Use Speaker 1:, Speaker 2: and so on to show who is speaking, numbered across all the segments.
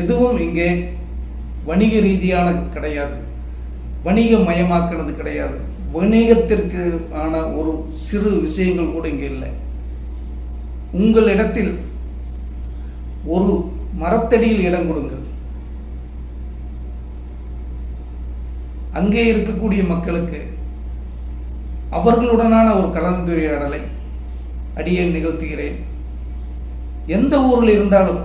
Speaker 1: எதுவும் இங்கே வணிக ரீதியான கிடையாது. வணிக மயமாக்கினது கிடையாது. வணிகத்திற்கு ஆன ஒரு சிறு விஷயங்கள் கூட இங்கே இல்லை. உங்கள் இடத்தில் ஒரு மரத்தடியில் இடம் கொடுங்கள். அங்கே இருக்கக்கூடிய மக்களுக்கு அவர்களுடனான ஒரு கலந்துரையாடலை அடியே நிகழ்த்துகிறேன். எந்த ஊரில் இருந்தாலும்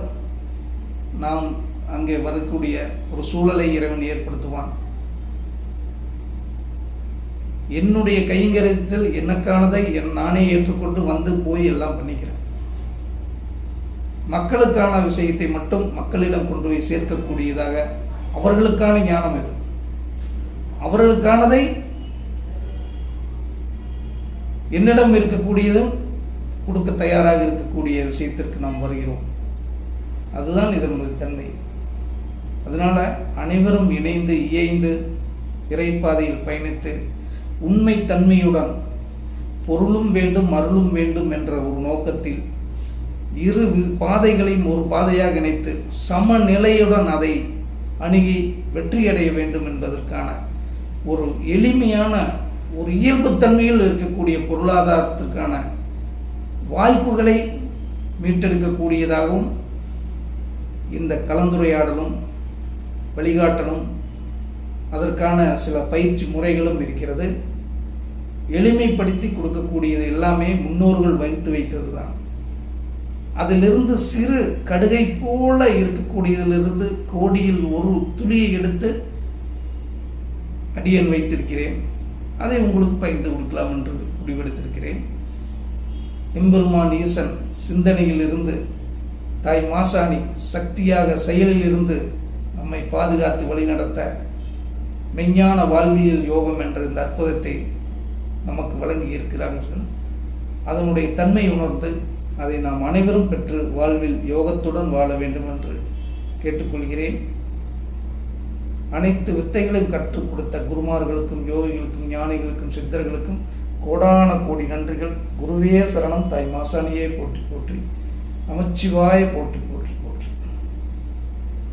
Speaker 1: நாம் அங்கே வரக்கூடிய ஒரு சூழலை இறைவன் ஏற்படுத்துவான். என்னுடைய கைங்கரத்தில் எனக்கானதை என் நானே ஏற்றுக்கொண்டு வந்து போய் எல்லாம் பண்ணிக்கிறேன். மக்களுக்கான விஷயத்தை மட்டும் மக்களிடம் கொண்டு போய் சேர்க்கக்கூடியதாக அவர்களுக்கான ஞானம் இது அவர்களுக்கானதை என்னிடம் இருக்கக்கூடியதும் கொடுக்க தயாராக இருக்கக்கூடிய விஷயத்திற்கு நாம் வருகிறோம். அதுதான் இதனுடைய தன்மை. அதனால் அனைவரும் இணைந்து இயைந்து இறைப்பாதையில் பயணித்து உண்மை தன்மையுடன் பொருளும் வேண்டும் அருளும் வேண்டும் என்ற ஒரு நோக்கத்தில் இரு வி- பாதைகளையும் ஒரு பாதையாக இணைத்து சமநிலையுடன் அதை அணுகி வெற்றியடைய வேண்டும் என்பதற்கான ஒரு எளிமையான ஒரு இயல்புத்தன்மையில் இருக்கக்கூடிய பொருளாதாரத்திற்கான வாய்ப்புகளை மீட்டெடுக்கக்கூடியதாகவும் இந்த கலந்துரையாடலும் வழிகாட்டலும் அதற்கான சில பயிற்சி முறைகளும் இருக்கிறது. எளிமைப்படுத்தி கொடுக்கக்கூடியது எல்லாமே முன்னோர்கள் வகுத்து வைத்தது தான் அதிலிருந்து சிறு கடுகை போல இருக்கக்கூடியதிலிருந்து கோடியில் ஒரு துளியை எடுத்து அடியன் வைத்திருக்கிறேன். அதை உங்களுக்கு பகிர்ந்து கொடுக்கலாம் என்று முடிவெடுத்திருக்கிறேன். எம்பெருமான் ஈசன் சிந்தனையிலிருந்து தாய் மாசாணி சக்தியாக செயலில் இருந்து நம்மை பாதுகாத்து வழிநடத்த மெஞ்ஞான வாழ்வியல் யோகம் என்ற இந்த அற்புதத்தை நமக்கு வழங்கி இருக்கிறார்கள் அதனுடைய தன்மை உணர்ந்து அதை நாம் அனைவரும் பெற்று வாழ்வில் யோகத்துடன் வாழ வேண்டும் என்று கேட்டுக்கொள்கிறேன். அனைத்து வித்தைகளையும் கற்றுக் கொடுத்த குருமார்களுக்கும் யோகிகளுக்கும் ஞானிகளுக்கும் சித்தர்களுக்கும் கோடான கோடி நன்றிகள். குருவே சரணம் தாய் மாசாணியே போற்றி போற்றி. நமச்சிவாய போட்டு போட்டு